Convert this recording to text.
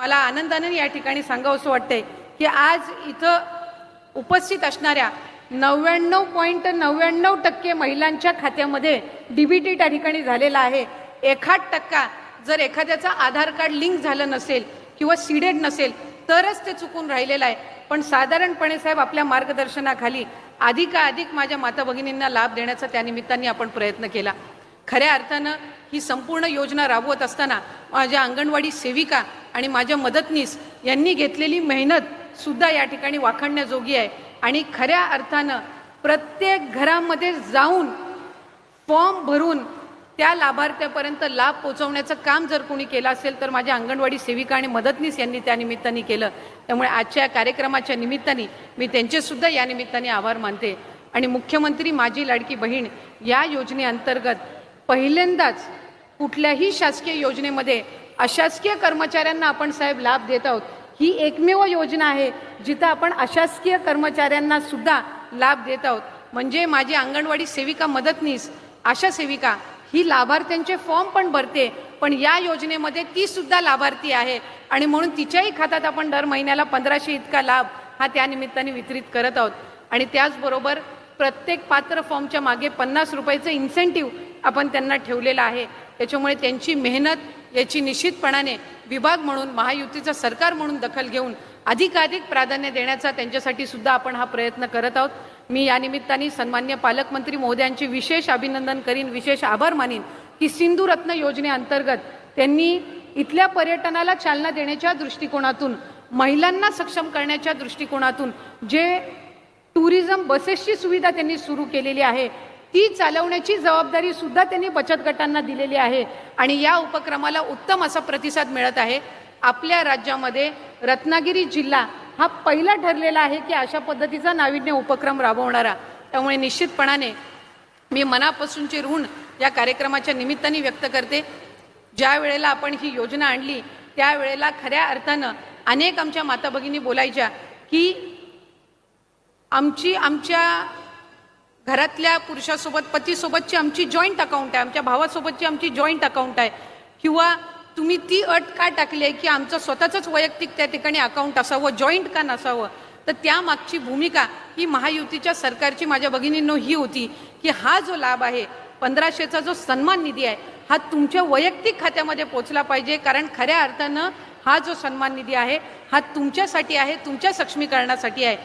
मला आनंदाने या ठिकाणी सांगावंसं वाटतंय की आज इथं उपस्थित असणाऱ्या नव्याण्णव पॉईंट नव्याण्णव टक्के महिलांच्या खात्यामध्ये डीबीटी त्या ठिकाणी झालेला आहे. एखाद टक्का जर एखाद्याचा आधार कार्ड लिंक झालं नसेल किंवा सीडेड नसेल तरच ते चुकून राहिलेलं आहे. पण साधारणपणे साहेब आपल्या मार्गदर्शनाखाली अधिकाधिक माझ्या माता भगिनींना लाभ देण्याचा त्या निमित्ताने आपण प्रयत्न केला. खऱ्या अर्थानं ही संपूर्ण योजना राबवत असताना माझ्या अंगणवाडी सेविका आणि माझ्या मदतनीस यांनी घेतलेली मेहनत सुद्धा या ठिकाणी वाखाणण्याजोगी आहे. आणि खऱ्या अर्थानं प्रत्येक घरामध्ये जाऊन फॉर्म भरून त्या लाभार्थ्यापर्यंत लाभ पोहोचवण्याचं काम जर कोणी केलं असेल तर माझ्या अंगणवाडी सेविका आणि मदतनीस यांनी त्या निमित्ताने केलं. त्यामुळे आजच्या या कार्यक्रमाच्या निमित्ताने मी त्यांचेसुद्धा या निमित्ताने आभार मानते. आणि मुख्यमंत्री माझी लाडकी बहीण या योजनेअंतर्गत पहिल्यांदाच कुठल्याही शासकीय योजनेमध्ये अशासकीय कर्मचाऱ्यांना आपण साहेब लाभ देत आहोत. ही एकमेव योजना आहे जिथं आपण अशासकीय कर्मचाऱ्यांना सुद्धा लाभ देत आहोत. म्हणजे माझी अंगणवाडी सेविका मदतनीस आशा सेविका ही लाभार्थ्यांचे फॉर्म पण भरते पण या योजनेमध्ये ती सुद्धा लाभार्थी आहे. आणि म्हणून तिच्याही खात्यात आपण दर महिन्याला पंधराशे इतका लाभ हा त्यानिमित्ताने वितरित करत आहोत. आणि त्याचबरोबर प्रत्येक पात्र फॉर्मच्या मागे पन्नास रुपयाचं इन्सेंटिव्ह आपण त्यांना ठेवलेलं आहे. त्याच्यामुळे त्यांची मेहनत याची निश्चितपणाने विभाग म्हणून महायुतीचं सरकार म्हणून दखल घेऊन अधिकाधिक प्राधान्य देण्याचा त्यांच्यासाठी सुद्धा आपण हा प्रयत्न करत आहोत. मी या निमित्ताने सन्मान्य पालकमंत्री महोदयांचे विशेष अभिनंदन करीन विशेष आभार मानीन. की सिंधुरत्न योजनेअंतर्गत त्यांनी इथल्या पर्यटनाला चालना देण्याच्या दृष्टिकोनातून महिलांना सक्षम करण्याच्या दृष्टिकोनातून जे टुरिझम बसेसची सुविधा त्यांनी सुरू केलेली आहे ती चालवण्याची जबाबदारी सुद्धा त्यांनी बचत गटांना दिलेली आहे. आणि या उपक्रमाला उत्तम असा प्रतिसाद मिळत आहे. आपल्या राज्यामध्ये रत्नागिरी जिल्हा हा पहिला ठरलेला आहे की अशा पद्धतीचा नाविन्य उपक्रम राबवणारा. त्यामुळे निश्चितपणाने मी मनापासूनचे ऋण या कार्यक्रमाच्या निमित्ताने व्यक्त करते. ज्या वेळेला आपण ही योजना आणली त्यावेळेला खऱ्या अर्थानं अनेक आमच्या माता भगिनी बोलायच्या की आमची आमच्या घरातल्या पुरुषासोबत पतीसोबतची आमची जॉईंट अकाउंट आहे. आमच्या भावासोबतची आमची जॉईंट अकाउंट आहे. किंवा तुम्ही ती अट का टाकली आहे की आमचं स्वतःचंच वैयक्तिक त्या ठिकाणी अकाउंट असावं जॉईंट का नसावं? तर त्यामागची भूमिका ही महायुतीच्या सरकारची माझ्या भगिनींनो ही होती की हा जो लाभ आहे पंधराशेचा जो सन्मान निधी आहे हा तुमच्या वैयक्तिक खात्यामध्ये पोचला पाहिजे. कारण खऱ्या अर्थानं हा जो सन्मान निधी आहे हा तुमच्यासाठी आहे तुमच्या सक्षमीकरणासाठी आहे.